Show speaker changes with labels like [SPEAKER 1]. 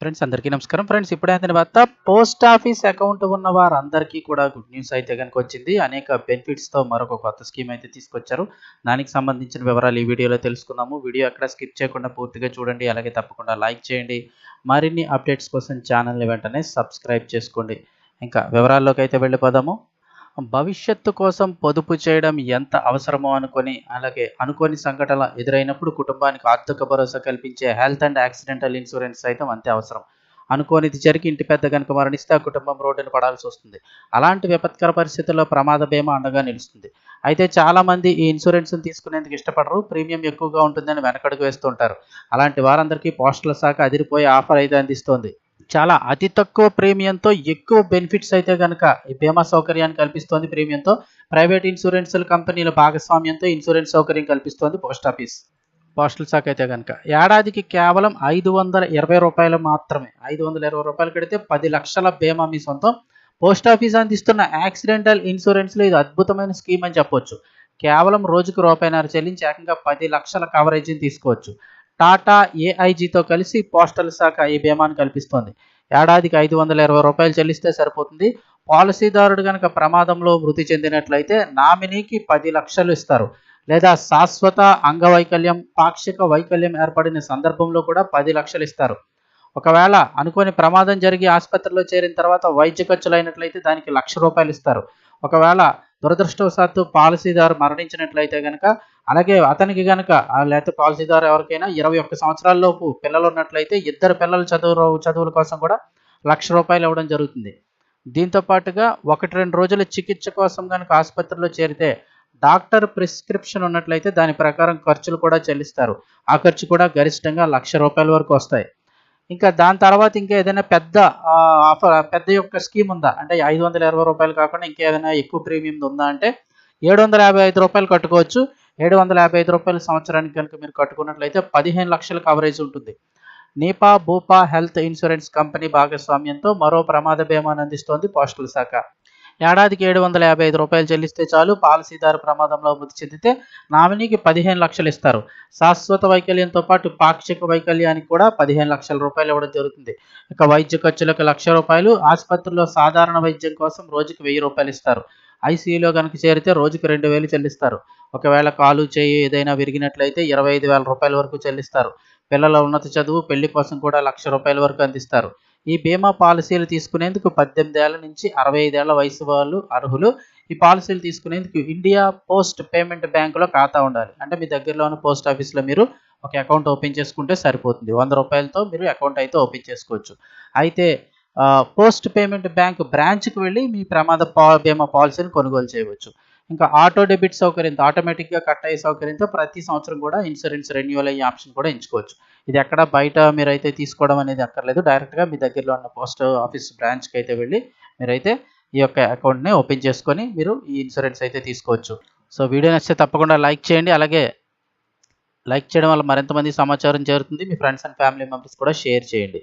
[SPEAKER 1] Friends అందరికీ నమస్కారం. Friends ఇప్పుడే అందిన వార్త పోస్ట్ ఆఫీస్ అకౌంట్ ఉన్న వారందరికీ కూడా గుడ్ న్యూస్ అయితే కనుక వచ్చింది. అనేక బెనిఫిట్స్తో మరొక కొత్త స్కీమ్ అయితే తీసుకొచ్చారు. దానికి సంబంధించిన వివరాలు ఈ వీడియోలో తెలుసుకుందాము. వీడియో అక్కడ స్కిప్ చేయకుండా పూర్తిగా చూడండి. అలాగే తప్పకుండా లైక్ చేయండి. మరిన్ని అప్డేట్స్ కోసం ఛానల్ని వెంటనే సబ్స్క్రైబ్ చేసుకోండి. ఇంకా వివరాల్లోకి అయితే వెళ్ళిపోదాము. భవిష్యత్తు కోసం పొదుపు చేయడం ఎంత అవసరమో అనుకొని అలాగే అనుకోని సంఘటనలు ఎదురైనప్పుడు కుటుంబానికి ఆర్థిక భరోసా కల్పించే హెల్త్ అండ్ యాక్సిడెంటల్ ఇన్సూరెన్స్ సైతం అంతే అవసరం. అనుకోనిది జరిగి ఇంటి పెద్ద కనుక మరణిస్తే ఆ కుటుంబం రోడ్డున పడాల్సి వస్తుంది. అలాంటి విపత్కర పరిస్థితుల్లో ప్రమాద బీమా అండగా నిలుస్తుంది. అయితే చాలా మంది ఈ ఇన్సూరెన్స్ తీసుకునేందుకు ఇష్టపడరు ప్రీమియం ఎక్కువగా ఉంటుందని వెనకడుగు వేస్తుంటారు. అలాంటి వారందరికీ పోస్టల్ శాఖ అదిరిపోయే ఆఫర్ అయితే అందిస్తోంది. చాలా అతి తక్కువ ప్రీమియంతో ఎక్కువ బెనిఫిట్స్ అయితే కనుక ఈ బీమా సౌకర్యాన్ని కల్పిస్తోంది ప్రీమియంతో. ప్రైవేట్ ఇన్సూరెన్స్ కంపెనీల భాగస్వామ్యంతో ఇన్సూరెన్స్ సౌకర్యం కల్పిస్తోంది పోస్ట్ ఆఫీస్. పోస్టల్ శాఖ అయితే కనుక ఏడాదికి కేవలం ఐదు వందల ఇరవై రూపాయలు మాత్రమే. ఐదు వందల ఇరవై రూపాయలు కడితే పది లక్షల బీమా మీ సొంతం. పోస్ట్ ఆఫీస్ అందిస్తున్న యాక్సిడెంటల్ ఇన్సూరెన్స్లో ఇది అద్భుతమైన స్కీమ్ అని చెప్పొచ్చు. కేవలం రోజుకు రూపాయన్నర చెల్లించి ఏకంగా పది లక్షల కవరేజీని తీసుకోవచ్చు. టాటా ఏఐజీతో కలిసి పోస్టల్ శాఖ ఈ బీమాను కల్పిస్తోంది. ఏడాదికి ఐదు వందల ఇరవై రూపాయలు చెల్లిస్తే సరిపోతుంది. పాలసీదారుడు కనుక ప్రమాదంలో మృతి చెందినట్లయితే నామినీకి పది లక్షలు ఇస్తారు. లేదా శాశ్వత అంగవైకల్యం పాక్షిక వైకల్యం ఏర్పడిన సందర్భంలో కూడా పది లక్షలు ఇస్తారు. ఒకవేళ అనుకోని ప్రమాదం జరిగి ఆసుపత్రిలో చేరిన తర్వాత వైద్య ఖర్చులు అయినట్లయితే దానికి లక్ష రూపాయలు ఇస్తారు. ఒకవేళ దురదృష్టవశాత్తు పాలసీదారు మరణించినట్లయితే కనుక అలాగే అతనికి కనుక లేకపోతే పాలసీదారు ఎవరికైనా ఇరవై ఒక్క సంవత్సరాలలోపు పిల్లలు ఉన్నట్లయితే ఇద్దరు పిల్లల చదువు చదువుల కోసం కూడా లక్ష రూపాయలు ఇవ్వడం జరుగుతుంది. దీంతో పాటుగా ఒకటి రెండు రోజుల చికిత్స కోసం కనుక ఆసుపత్రిలో చేరితే డాక్టర్ ప్రిస్క్రిప్షన్ ఉన్నట్లయితే దాని ప్రకారం ఖర్చులు కూడా చెల్లిస్తారు. ఆ ఖర్చు కూడా గరిష్టంగా లక్ష రూపాయల వరకు వస్తాయి. ఇంకా దాని తర్వాత ఇంకా ఏదైనా పెద్ద ఆఫర్ పెద్ద యొక్క స్కీమ్ ఉందా? అంటే ఐదు వందల ఇరవై రూపాయలు కాకుండా ఇంకా ఏదైనా ఎక్కువ ప్రీమియం ఉందా? అంటే ఏడు వందల యాభై ఐదు రూపాయలు కట్టుకోవచ్చు. ఏడు వందల యాభై ఐదు రూపాయల సంవత్సరానికి కనుక మీరు కట్టుకున్నట్లయితే పదిహేను లక్షల కవరేజ్ ఉంటుంది. Niva Bupa health insurance company భాగస్వామ్యంతో మరో ప్రమాద బీమాను అందిస్తోంది పోస్టల్ శాఖ. ఏడాదికి ఏడు వందల యాభై ఐదు రూపాయలు చెల్లిస్తే చాలు పాలసీదారు ప్రమాదంలో మృతి చెందితే నామినీకి పదిహేను లక్షలు ఇస్తారు. శాశ్వత వైకల్యంతో పాటు పాక్షిక వైకల్యానికి కూడా పదిహేను లక్షల రూపాయలు ఇవ్వడం జరుగుతుంది. ఇక వైద్య ఖర్చులకు లక్ష రూపాయలు ఆసుపత్రిలో సాధారణ వైద్యం కోసం రోజుకి వెయ్యి రూపాయలు ఇస్తారు. ఐసీయూలో కనుక చేరితే రోజుకి రెండు వేలు చెల్లిస్తారు. ఒకవేళ కాలు చేయి ఏదైనా విరిగినట్లయితే ఇరవై ఐదు వేల రూపాయల వరకు చెల్లిస్తారు. పిల్లల ఉన్నత చదువు పెళ్ళి కోసం కూడా లక్ష రూపాయల వరకు అందిస్తారు. ఈ బీమా పాలసీలు తీసుకునేందుకు పద్దెనిమిది ఏళ్ళ నుంచి అరవై ఐదేళ్ళ వయసు వాళ్ళు అర్హులు. ఈ పాలసీలు తీసుకునేందుకు ఇండియా పోస్ట్ పేమెంట్ బ్యాంకులో ఖాతా ఉండాలి. అంటే మీ దగ్గరలో ఉన్న పోస్ట్ ఆఫీస్లో మీరు ఒక అకౌంట్ ఓపెన్ చేసుకుంటే సరిపోతుంది. వంద రూపాయలతో మీరు అకౌంట్ అయితే ఓపెన్ చేసుకోవచ్చు. అయితే పోస్ట్ పేమెంట్ బ్యాంక్ బ్రాంచ్కి వెళ్ళి మీ ప్రమాద బీమా పాలసీని కొనుగోలు చేయవచ్చు. ఇంకా ఆటో డెబిట్ సౌకర్యంతో ఆటోమేటిక్గా కట్ అయ్యే సౌకర్యంతో ప్రతి సంవత్సరం కూడా ఇన్సూరెన్స్ రెన్యువల్ అయ్యే ఆప్షన్ కూడా ఎంచుకోవచ్చు. ఇది ఎక్కడ బయట మీరైతే తీసుకోవడం అనేది అక్కర్లేదు. డైరెక్ట్గా మీ దగ్గరలో ఉన్న పోస్ట్ ఆఫీస్ బ్రాంచ్కి అయితే వెళ్ళి మీరైతే ఈ యొక్క అకౌంట్ని ఓపెన్ చేసుకొని మీరు ఈ ఇన్సూరెన్స్ అయితే తీసుకోవచ్చు. సో వీడియో నచ్చితే తప్పకుండా లైక్ చేయండి. అలాగే లైక్ చేయడం వల్ల మరింతమంది సమాచారం చేరుతుంది. మీ ఫ్రెండ్స్ అండ్ ఫ్యామిలీ మెంబర్స్ కూడా షేర్ చేయండి.